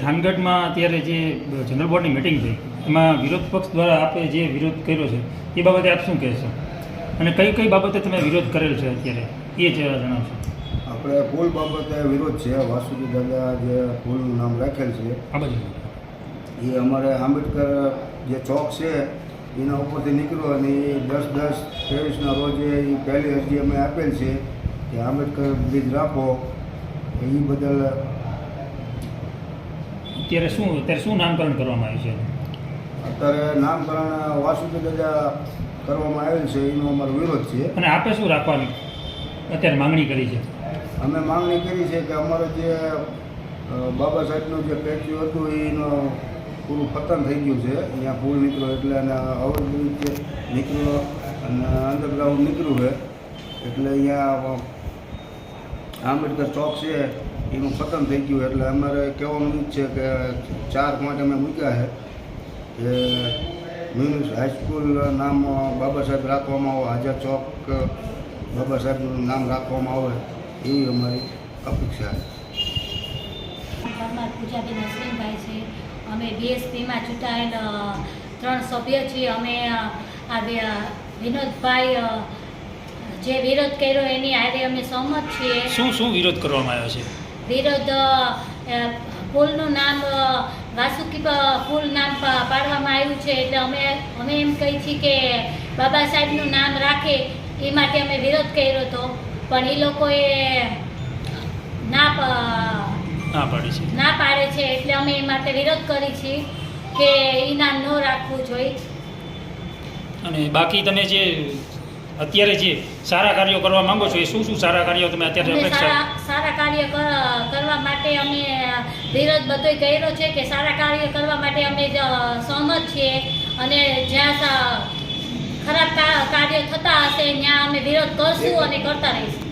થાનગઢમાં અત્યારે જે જનરલ બોર્ડની મિટિંગ થઈ એમાં વિરોધ પક્ષ દ્વારા આપે જે વિરોધ કર્યો છે એ બાબતે આપ શું કહેશો? અને કઈ કઈ બાબતે તમે વિરોધ કરેલ છે અત્યારે? એ જ જણાવશો. આપણે પુલ બાબતે વિરોધ છે. વાસુદી દાદા જે પુલનું નામ રાખેલ છે એ અમારે આંબેડકર જે ચોક છે એના ઉપરથી નીકળ્યો અને એ દસ દસ ત્રેવીસના રોજે એ પહેલી અરજી અમે આપેલ છે કે આંબેડકર બ્રિજ રાખો. એ બદલ અત્યારે શું અત્યારે શું નામકરણ કરવામાં આવ્યું છે? અત્યારે નામકરણ વાસુકી દાદા કરવામાં આવેલ છે એનો અમારો વિરોધ છે. અને આપે શું રાખવાની અત્યારે માંગણી કરી છે? અમે માંગણી કરી છે કે અમારો જે બાબા સાહેબનું જે પેટ્યુ હતું એનો પૂરું પતન થઈ ગયું છે. અહીંયા પૂર નીકળ્યો એટલે અને છે નીકળ્યો અને અંડરગ્રાઉન્ડ નીકળ્યું છે એટલે અહીંયા આંબેડકર ચોક છે, એનું ખતમ થઈ ગયું એટલે અમારે કહેવાનું ઈ છે કે ચાર પોઈન્ટ અમે મૂક્યા છે. કે મ્યુનિસ હાઈસ્કૂલ નામ બાબા સાહેબ રાખવામાં આવે, હાજર ચોક બાબા સાહેબનું નામ રાખવામાં આવે, એવી અમારી અપેક્ષા છે. પૂજાબેન અશ્વિનભાઈ છે, અમે બીએસપીમાં ચૂંટાયેલ ત્રણ સભ્ય છીએ. અમે આ વિનોદભાઈ જે વિરોધ કર્યો એની આજે અમે સહમત છીએ. શું શું વિરોધ કરવામાં આવ્યો છે? વિરોધ પુલનું નામ વાસુકી પુલ નામ પાડવામાં આવ્યું છે. એટલે અમે અમે એમ કહી છીએ કે બાબા સાહેબનું નામ રાખે એ માટે અમે વિરોધ કર્યો હતો. પણ એ લોકોએ ના ના પાડે છે. ના પાડે છે. એટલે અમે એ માટે વિરોધ કરી છીએ કે એ નામ ન રાખવું જોઈએ. અને બાકી તમે જે અત્યારે જે સારા કાર્યો કરવા માંગો છો એ શું શું સારા કાર્યો તમે અત્યારે અપેક્ષા સારા સારા કાર્ય કરવા માટે અમે વિરોધ બધોય કર્યો છે કે સારા કાર્ય કરવા માટે અમે સહમત છીએ અને જ્યાં ખરાબ કાર્ય થતા હશે ત્યાં અમે વિરોધ કરશું અને કરતા રહીશું.